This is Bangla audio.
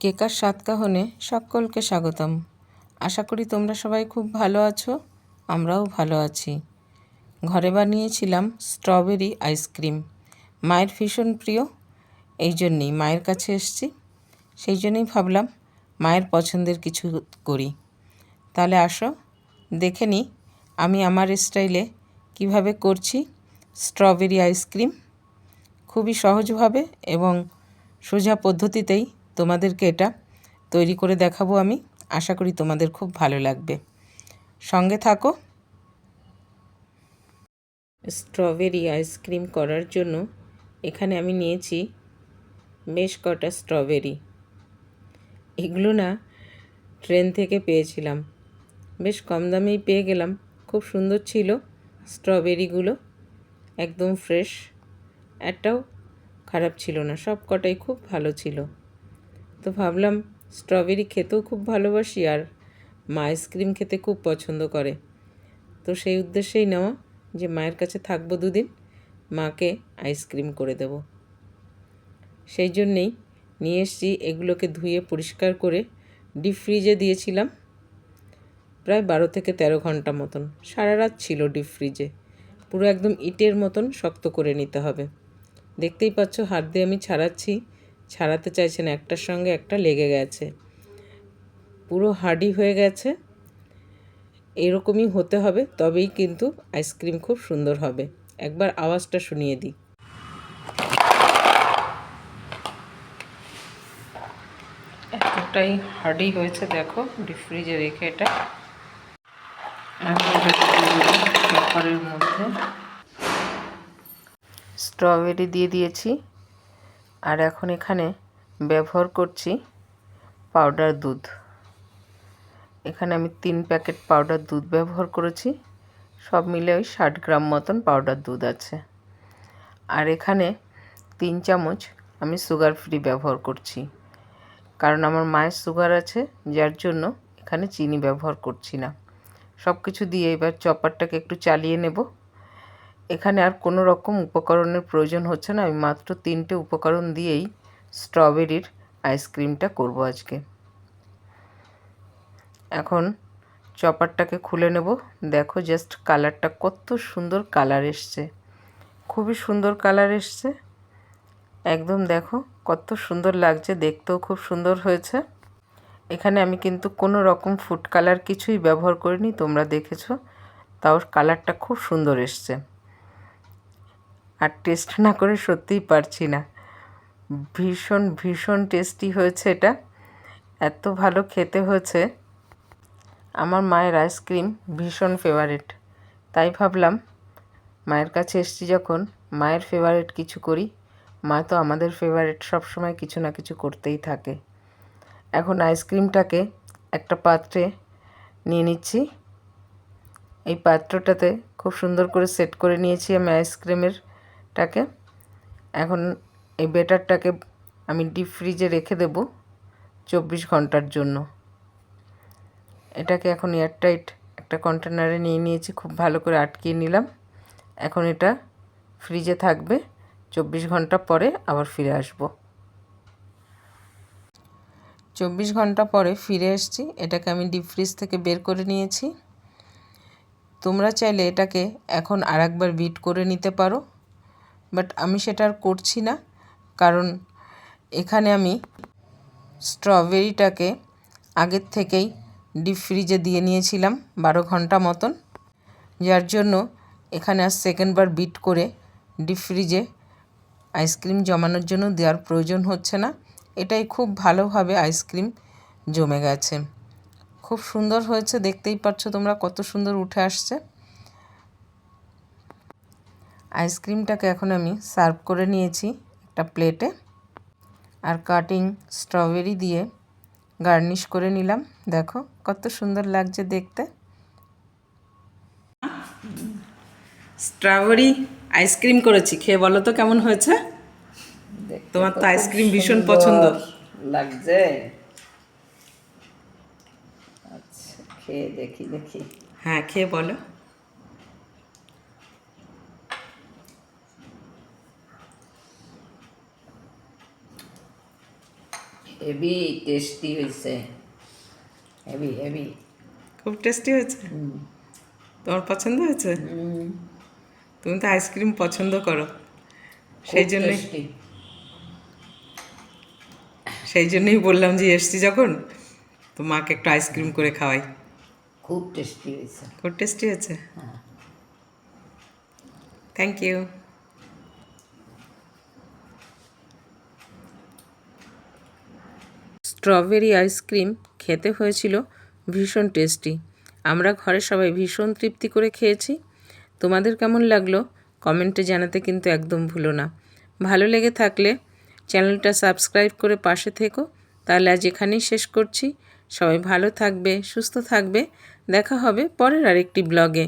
কেকার সাতকাহনে সকলকে স্বাগতম। আশা করি তোমরা সবাই খুব ভালো আছো, আমরাও ভালো আছি। ঘরে বানিয়েছিলাম স্ট্রবেরি আইসক্রিম। মায়ের ভীষণ প্রিয়, এই জন্যেই মায়ের কাছে এসছি। সেই জন্যেই ভাবলাম মায়ের পছন্দের কিছু করি। তাহলে আসো, দেখে নিই আমি আমার স্টাইলে কীভাবে করছি স্ট্রবেরি আইসক্রিম। খুবই সহজভাবে এবং সোজা পদ্ধতিতেই তোমাদেরকে এটা তৈরি করে দেখাবো আমি। আশা করি তোমাদের খুব ভালো লাগবে। সঙ্গে থাকো। স্ট্রবেরি আইসক্রিম করার জন্য এখানে আমি নিয়েছি বেশ কটা স্ট্রবেরি। এগুলো না ট্রেন থেকে পেয়েছিলাম। বেশ কম দামেই পেয়ে গেলাম। খুব সুন্দর ছিল স্ট্রবেরিগুলো। একদম ফ্রেশ। একটাও খারাপ ছিল না। সব কটাই খুব ভালো ছিল। তো ভাবলাম স্ট্রবেরি খেতেও খুব ভালোবাসি আর মা আইসক্রিম খেতে খুব পছন্দ করে। তো সেই উদ্দেশ্যেই নেওয়া যে মায়ের কাছে থাকব দুদিন, মাকে আইসক্রিম করে দেব। সেই জন্যেই নিয়ে এসছি এগুলোকে ধুয়ে পরিষ্কার করে ডিপ ফ্রিজে দিয়েছিলাম। প্রায় বারো থেকে তেরো ঘণ্টা মতন, সারা রাত ছিল ডিপ ফ্রিজে। পুরো একদম ইটের মতন শক্ত করে নিতে হবে। দেখতেই পাচ্ছ হাত দিয়ে আমি ছাড়াচ্ছি ছাড়াতে চাইছে না একটার সঙ্গে একটা লেগে গেছে। পুরো হার্ডি হয়ে গেছে। এরকমই হতে হবে, তবেই কিন্তু আইসক্রিম খুব সুন্দর হবে। একবার আওয়াজটা শুনিয়ে দিই। এতটাই হার্ডি হয়েছে, দেখো ডিপ ফ্রিজে রেখে এটা। মধ্যে। স্ট্রবেরি দিয়ে দিয়েছি। আর এখন এখানে ব্যবহার করছি পাউডার দুধ। এখানে আমি তিন প্যাকেট পাউডার দুধ ব্যবহার করেছি। সব মিলে ওই ষাট গ্রাম মতন পাউডার দুধ আছে। আর এখানে তিন চামচ আমি সুগার ফ্রি ব্যবহার করছি। কারণ আমার মায়ের সুগার আছে, যার জন্য এখানে চিনি ব্যবহার করছি না। সব কিছু দিয়ে এবার চপারটাকে একটু চালিয়ে নেব। এখানে আর কোনো রকম উপকরণের প্রয়োজন হচ্ছে না। আমি মাত্র তিনটে উপকরণ দিয়েই স্ট্রবেরির আইসক্রিমটা করব আজকে। এখন চপারটাকে খুলে নেব। দেখো জাস্ট কালারটা কত সুন্দর কালার এসছে। খুবই সুন্দর কালার এসছে। একদম দেখো কত সুন্দর লাগছে, দেখতেও খুব সুন্দর হয়েছে। এখানে আমি কিন্তু কোনো রকম ফুড কালার কিছুই ব্যবহার করিনি, তোমরা দেখেছ। তাও কালারটা খুব সুন্দর এসছে। আর টেস্ট না করে সত্যিই পারছি না। ভীষণ ভীষণ টেস্টি হয়েছে এটা। এত ভালো খেতে হয়েছে। আমার মায়ের আইসক্রিম ভীষণ ফেভারিট তাই ভাবলাম, মায়ের কাছে এসছি যখন, মায়ের ফেভারিট কিছু করি। মা তো আমাদের ফেভারিট সবসময় কিছু না কিছু করতেই থাকে। এখন আইসক্রিমটাকে একটা পাত্রে নিয়ে নিচ্ছি। এই পাত্রটাতে খুব সুন্দর করে সেট করে নিয়েছি আমি আইসক্রিমের টাকে এখন এই বেটারটাকে আমি ডিপ ফ্রিজে রেখে দেব চব্বিশ ঘণ্টার জন্য। এটাকে এখন এয়ারটাইট একটা কন্টেনারে নিয়ে নিয়েছি, খুব ভালো করে আটকিয়ে নিলাম। এখন এটা ফ্রিজে থাকবে, চব্বিশ ঘণ্টা পরে আবার ফিরে আসব। চব্বিশ ঘণ্টা পরে ফিরে এসছি, এটাকে আমি ডিপ ফ্রিজ থেকে বের করে নিয়েছি। তোমরা চাইলে এটাকে এখন আর একবার বিট করে নিতে পারো। বাট আমি সেটা আর করছি না। কারণ এখানে আমি স্ট্রবেরিটাকে আগের থেকেই ডিপ ফ্রিজে দিয়ে নিয়েছিলাম বারো ঘণ্টা মতন। যার জন্য এখানে আর সেকেন্ডবার বিট করে ডিপ ফ্রিজে আইসক্রিম জমানোর জন্য দেওয়ার প্রয়োজন হচ্ছে না। এটাই খুব ভালোভাবে আইসক্রিম জমে গেছে। খুব সুন্দর হয়েছে, দেখতেই পাচ্ছ তোমরা কত সুন্দর উঠে আসছে। আইসক্রিমটাকে এখন আমি সার্ভ করে নিয়েছি একটা প্লেটে। আর কাটিং স্ট্রবেরি দিয়ে গার্নিশ করে নিলাম। দেখো কত সুন্দর লাগছে দেখতে। স্ট্রবেরি আইসক্রিম করেছি। খেয়ে বলো তো কেমন হয়েছে? তোমার তো আইসক্রিম ভীষণ পছন্দ। লাগছে। আচ্ছা খেয়ে দেখি দেখি। হ্যাঁ খেয়ে বলো। হেভি টেস্টি হয়েছে হেভি হেভি। খুব টেস্টি হয়েছে? তোমার পছন্দ হয়েছে? তুমি তো আইসক্রিম পছন্দ করো। সেই জন্যই সেই জন্যই বললাম যে এসছি যখন তো মাকে একটু আইসক্রিম করে খাওয়াই। খুব টেস্টি হয়েছে। খুব টেস্টি হয়েছে। থ্যাংক ইউ স্ট্রবেরি আইসক্রিম খেতে হয়েছিল ভীষণ টেস্টি। আমরা ঘরে সবাই ভীষণ তৃপ্তি করে খেয়েছি। তোমাদের কেমন লাগল কমেন্টে জানাতে কিন্তু একদম ভুলো না। ভালো লেগে থাকলে চ্যানেলটা সাবস্ক্রাইব করে পাশে থেকো। তাহলে আজ এখানেই শেষ করছি। সবাই ভালো থাকবে, সুস্থ থাকবে। দেখা হবে পরের আরেকটি ব্লগে।